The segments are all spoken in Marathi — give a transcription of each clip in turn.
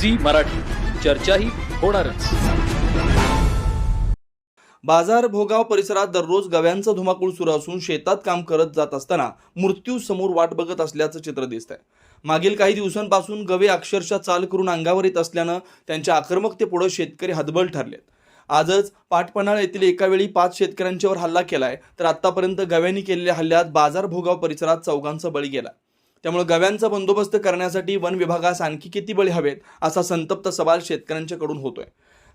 झी मराठी. चर्चाही होणारच. बाजार भोगाव परिसरात दररोज गव्यांचा धुमाकूळ सुरू असून शेतात काम करत जात असताना मृत्यू समोर वाट बघत असल्याचं चित्र दिसतंय. मागील काही दिवसांपासून गवे अक्षरशः चाल करून अंगावर येत असल्यानं त्यांच्या आक्रमकतेपुढं शेतकरी हतबल ठरलेत. आजच पाटपन्हाळ येथील एका वेळी पाच शेतकऱ्यांच्यावर हल्ला केलाय तर आतापर्यंत गव्यांनी केलेल्या हल्ल्यात बाजार भोगाव परिसरात चौघांचा बळी गेला. त्यामुळे गव्यांचा बंदोबस्त करण्यासाठी वन विभागास आणखी किती बळी हवेत असा संतप्त सवाल शेतकऱ्यांच्याकडून होतोय.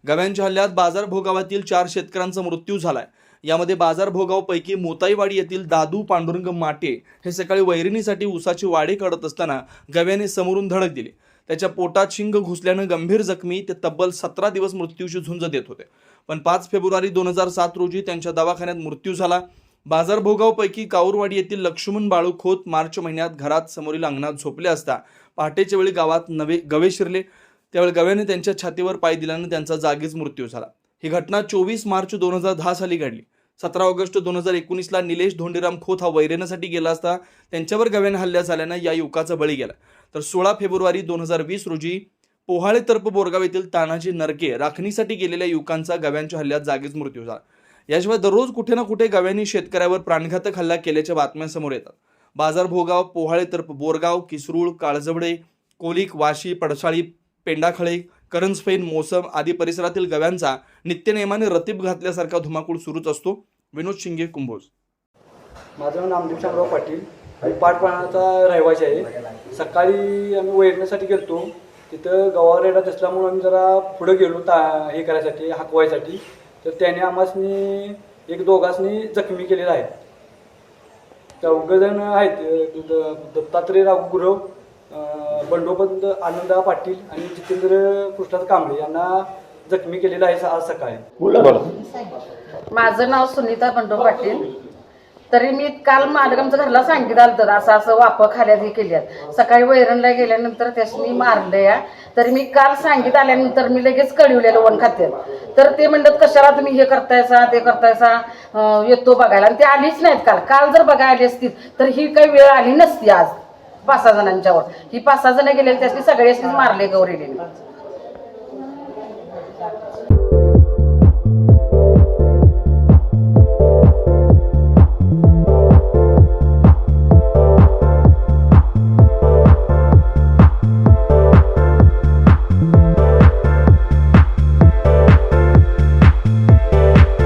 गव्यांच्या हल्ल्यात बाजार भोगावातील चार शेतकऱ्यांचा मृत्यू झालाय. यामध्ये बाजार भोगावपैकी मोताईवाडी येथील दादू पांडुरंग माटे हे सकाळी वैरणीसाठी उसाची वाडे काढत असताना गव्याने समोरून धडक दिली. त्याच्या पोटात शिंग घुसल्यानं गंभीर जखमी ते तब्बल सतरा दिवस मृत्यूशी झुंज देत होते. पण पाच फेब्रुवारी दोन हजार सात रोजी त्यांच्या दवाखान्यात मृत्यू झाला. बाजार भोगावपैकी काऊरवाडी येथील लक्ष्मण बाळू खोत मार्च महिन्यात घरात समोरील अंगणात झोपले असता पहाटेच्या वेळी गावात नवे गवे शिरले. त्यावेळी गव्याने त्यांच्या छातीवर पाय दिल्यानं त्यांचा जागीच मृत्यू झाला. ही घटना चोवीस मार्च दोन हजार दहा साली घडली. सतरा ऑगस्ट दोन हजार एकोणीसला निलेश धोंडीराम खोत हा वैरेनासाठी गेला असता त्यांच्यावर गव्याने हल्ला झाल्यानं या युवकाचा बळी गेला. तर सोळा फेब्रुवारी दोन हजार वीस रोजी पोहाळे तर्फ बोरगाव येथील तानाजी नरके राखणीसाठी गेलेल्या युवकांचा गव्यांच्या हल्ल्यात जागीच मृत्यू झाला. याशिवाय दररोज कुठे ना कुठे गव्यांनी शेतकऱ्यावर प्राणघातक हल्ला केल्याच्या बातम्या समोर येतात. बाजार भोगाव पोहाळे तर्फ बोरगाव किसरूळ काळजवडे कोलिक वाशी पडसाळी पेंडाखळे करंजफेन मोसम आदी परिसरातील गव्यांचा नित्यनेमाने रतीब घातल्यासारखा धुमाकूळ सुरूच असतो. विनोद शिंगे कुंभोज. माझं नाव नामदेव पाटील. मी पाटपाण्याचा रहिवासी आहे. सकाळी आम्ही वेरण्यासाठी गेलतो. तिथं गवा रेडा दिसल्यामुळं आम्ही जरा पुढे गेलो ता हे करायसाठी हाकवायसाठी. तर त्याने आम्हासनी एक दोघांसनी जखमी केलेला आहे. चौघजण आहेत दत्तात्रय राघू गुरव बंडोपंत आनंदा पाटील आणि जितेंद्र कृष्णात कांबळे यांना जखमी केलेलं आहे आज सकाळी. माझं नाव सुनीता बंडो पाटील. तरी मी काल मालगमचं घरला सांगितलं आलं तर असं असं वापर खाल्यात हे केल्यात. सकाळी वैरणला गेल्यानंतर त्यासनी मारलं या. तरी मी काल सांगित आल्यानंतर मी लगेच कळवलेलं वन खात्यात. तर ते म्हणतात कशाला तुम्ही हे करतायसा ते करतायसा? येतो बघायला. आणि ते आलीच नाहीत काल. काल जर बघायला आली असतील तर ही काही वेळ आली नसती आज पाच सहा जणांच्यावर. ही पाच सहा जण गेलेली त्यासनी सगळ्यासनीच मारले गौरीने.